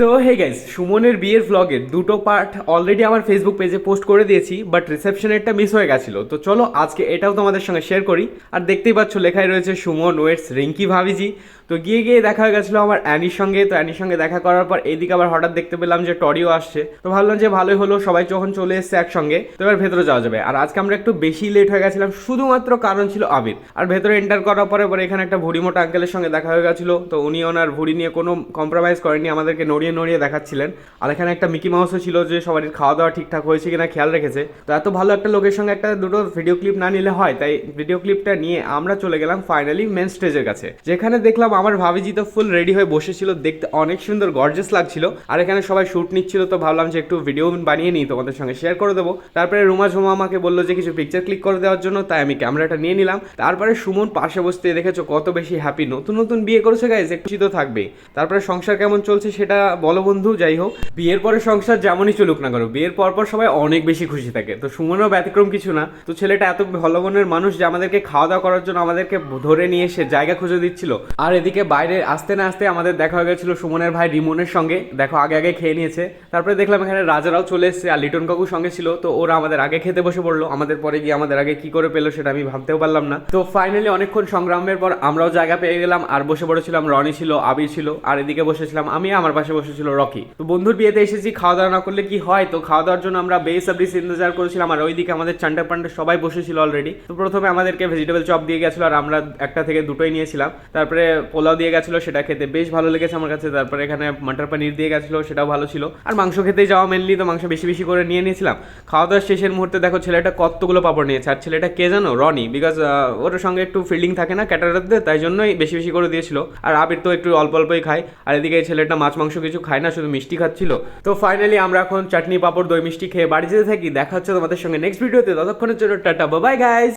তো hey guys সুমনের বিয়ের ভ্লগের দুটো পার্ট অলরেডি আমার ফেসবুক পেজে পোস্ট করে দিয়েছি বাট রিসেপশনেরটা মিস হয়ে গেছিল। তো চলো, আজকে এটাও তোমাদের সঙ্গে শেয়ার করি। আর দেখতেই পাচ্ছ লেখাই রয়েছে সুমন ওয়েটস রিঙ্কি ভাবিজি। তো গিয়ে গিয়ে দেখা হয়ে গেছিল আমার অ্যানির সঙ্গে। তো অ্যানির সঙ্গে দেখা করার পর এইদিকে আবার হঠাৎ দেখতে পেলাম যে টরিও আসছে। তো ভাবলাম যে ভালোই হলো, সবাই যখন চলে এসছে একসঙ্গে, তো এবার ভেতরে যাওয়া যাবে। আর আজকে আমরা একটু বেশি লেট হয়ে গেছিলাম, শুধুমাত্র কারণ ছিল আবির। আর ভেতরে এন্টার করার পরে পরে এখানে একটা ভুড়ি মোটা আঙ্কেলের সঙ্গে দেখা হয়ে গেছিল। তো উনি ওনার ভুড়ি নিয়ে কোনো কম্প্রোমাইজ করেনি আমাদেরকে নড়িয়ে নড়িয়ে দেখাচ্ছিলেন। আর এখানে একটা মিকি মাউসও ছিল যে সবার খাওয়া দাওয়া ঠিকঠাক হয়েছে কিনা খেয়াল রেখেছে। তো এত ভালো একটা লোকের সঙ্গে একটা দুটো ভিডিও ক্লিপ না নিলে হয়, তাই ভিডিও ক্লিপটা নিয়ে আমরা চলে গেলাম ফাইনালি মেন স্টেজের কাছে। যেখানে দেখলাম আমার ভাবিজি তো ফুল রেডি হয়ে বসেছিল, দেখতে অনেক সুন্দর গর্জেস লাগছিল। আর এখানে সবাই শ্যুট নিচ্ছিল, তো ভাবলাম যে একটু ভিডিও বানিয়ে নিই, তোমাদের সঙ্গে শেয়ার করে দেবো। তারপরে রুমা ঝুমা আমাকে বলল যে কিছু পিকচার ক্লিক করে দেওয়ার জন্য, তাই আমি ক্যামেরাটা নিয়ে নিলাম। তারপরে সুমন পাশে বসতে দেখেছ, কত বেশি হ্যাপি নতুন নতুন বিয়ে করেছে গাইজ একটু তো থাকবেই। তারপরে সংসার কেমন চলছে সেটা বলো বন্ধু, যাই হোক। বিয়ের পরে সংসার যেমনই চলুক না করো বিয়ের পর পর সবাই অনেক বেশি খুশি থাকে। তো সুমনও ব্যতিক্রম কিছু না। তো ছেলেটা এত ভালো মনের মানুষ যে আমাদেরকে খাওয়া দাওয়া করার জন্য আমাদেরকে ধরে নিয়ে এসে জায়গা খুঁজে দিচ্ছিল। আর এদিকে বাইরে আসতে না আসতে আমাদের দেখা হয়ে গেছিল সুমনের ভাই রিমনের সঙ্গে। দেখো, আগে আগে খেয়ে নিয়েছে। তারপরে দেখলাম এখানে রাজারাও চলে এসেছে আর লিটন কাকু সঙ্গে ছিল। তো ওরা আমাদের আগে খেতে বসে পড়ল। আমাদের পরে গিয়ে আমাদের আগে কি করে পেল সেটা আমি ভাবতেও পারলাম না। তো ফাইনালি অনেকক্ষণ সংগ্রামের পর আমরাও জায়গা পেয়ে গেলাম। আর বসে পড়েছিলাম রনি ছিল, আবির ছিল। আর এদিকে বসেছিলাম আমি, আমার পাশে বসেছিল রকি। তো বন্ধুর বিয়েতে এসেছি খাওয়া দাওয়া না করলে কি হয়? তো খাওয়া দাওয়ার জন্য আমরা বেস সাবরিস ইন্তজার করেছিলাম আর ওইদিকে আমাদের চান্ডা পান্ডা সবাই বসেছিল অলরেডি তো প্রথমে আমাদেরকে ভেজিটেবল চপ দিয়ে গেছিল আর আমরা একটা থেকে দুটোই নিয়েছিলাম। তারপরে পোলাও দিয়ে গেছিল, সেটা খেতে বেশ ভালো লেগেছে আমার কাছে। তারপরে এখানে মাটার পানির দিয়ে গেছিল, সেটাও ভালো ছিল। আর মাংস খেতে যাওয়া মেনলি তো মাংস বেশি বেশি করে নিয়ে নিয়েছিলাম। খাওয়া দাওয়ার শেষের মুহূর্তে দেখো ছেলেটা কতগুলো পাপড় নিয়েছে। আর ছেলেটা কে জানো? রনি। বিকজ ওর সঙ্গে একটু ফিল্ডিং থাকে না ক্যাটারারদের তাই জন্যই বেশি বেশি করে দিয়েছিল। আর আবির তো একটু অল্প অল্পই খায়। আর এদিকে ছেলেটা মাছ মাংস কিছু খায় না, শুধু মিষ্টি খাচ্ছিল। তো ফাইনালি আমরা এখন চাটনি, পাপড়, দই, মিষ্টি খেয়ে বাড়ি যেতে থাকি। দেখা হচ্ছে তোমাদের সঙ্গে নেক্সট ভিডিওতে ততক্ষণের জন্য টাটা বাবাই গাইস